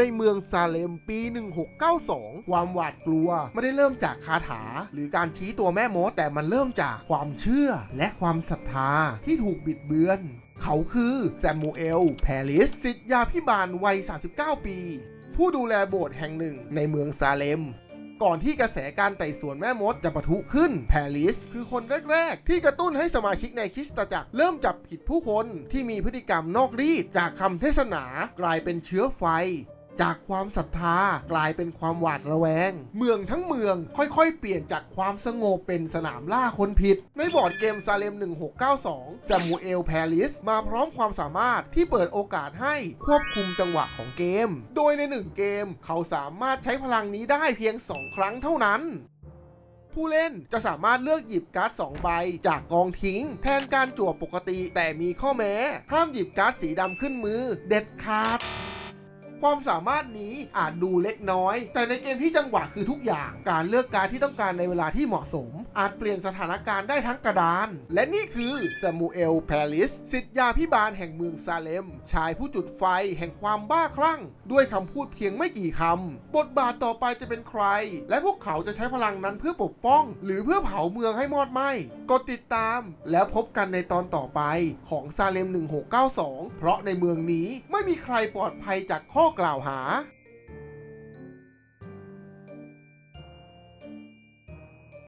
ในเมืองซาเลมปี 1692 ความหวาดกลัว ไม่ได้เริ่มจากคาถา หรือการชี้ตัวแม่มด แต่มันเริ่มจากความเชื่อ และความศรัทธาที่ถูกบิดเบือน เขาคือแซมมูเอล แพริสศิษยาพิบาลวัย 39 ปี ผู้ดูแลโบสถ์แห่งหนึ่งในเมืองซาเลมก่อนที่กระแสการไต่สวนแม่มดจะปะทุขึ้น แพริสคือคนแรก ๆ ที่กระตุ้นให้สมาชิกในคริสตจักร เริ่มจับผิดผู้คนที่มีพฤติกรรมนอกรีดจากคำเทศนา กลายเป็นเชื้อไฟ จากความศรัทธากลายเป็นความหวาดระแวง เมืองทั้งเมืองค่อยๆ เปลี่ยนจากความสงบเป็นสนามล่าคนผิด ในบอร์ดเกมซาเลม 1692จามูเอลแพริสมาพร้อมความสามารถที่เปิดโอกาสให้ควบคุมจังหวะของเกม โดยในหนึ่งเกม เขาสามารถใช้พลังนี้ได้เพียง 2 ครั้งเท่านั้นผู้เล่นจะสามารถเลือกหยิบการ์ด 2 ใบ จากกองทิ้ง แทนการจั่วปกติแต่มีข้อแม้ ห้ามหยิบการ์ดสีดำขึ้นมือ เด็ดขาด ความสามารถนี้อาจดูเล็กน้อย แต่ในเกมที่จังหวะคือทุกอย่าง การเลือกการที่ต้องการในเวลาที่เหมาะสม อาจเปลี่ยนสถานการณ์ได้ทั้งกระดาน และนี่คือซามูเอลแพริสสิทธยาพิบาลแห่งเมืองซาเลม ชายผู้จุดไฟแห่งความบ้าคลั่ง ด้วยคำพูดเพียงไม่กี่คำ บทบาทต่อไปจะเป็นใคร และพวกเขาจะใช้พลังนั้นเพื่อปกป้อง หรือเพื่อเผาเมืองให้มอดไหม้กดติดตาม แล้วพบกันในตอนต่อไปของซาเลม 1692 เพราะในเมืองนี้ไม่มีใครปลอดภัยจากข้อกล่าวหา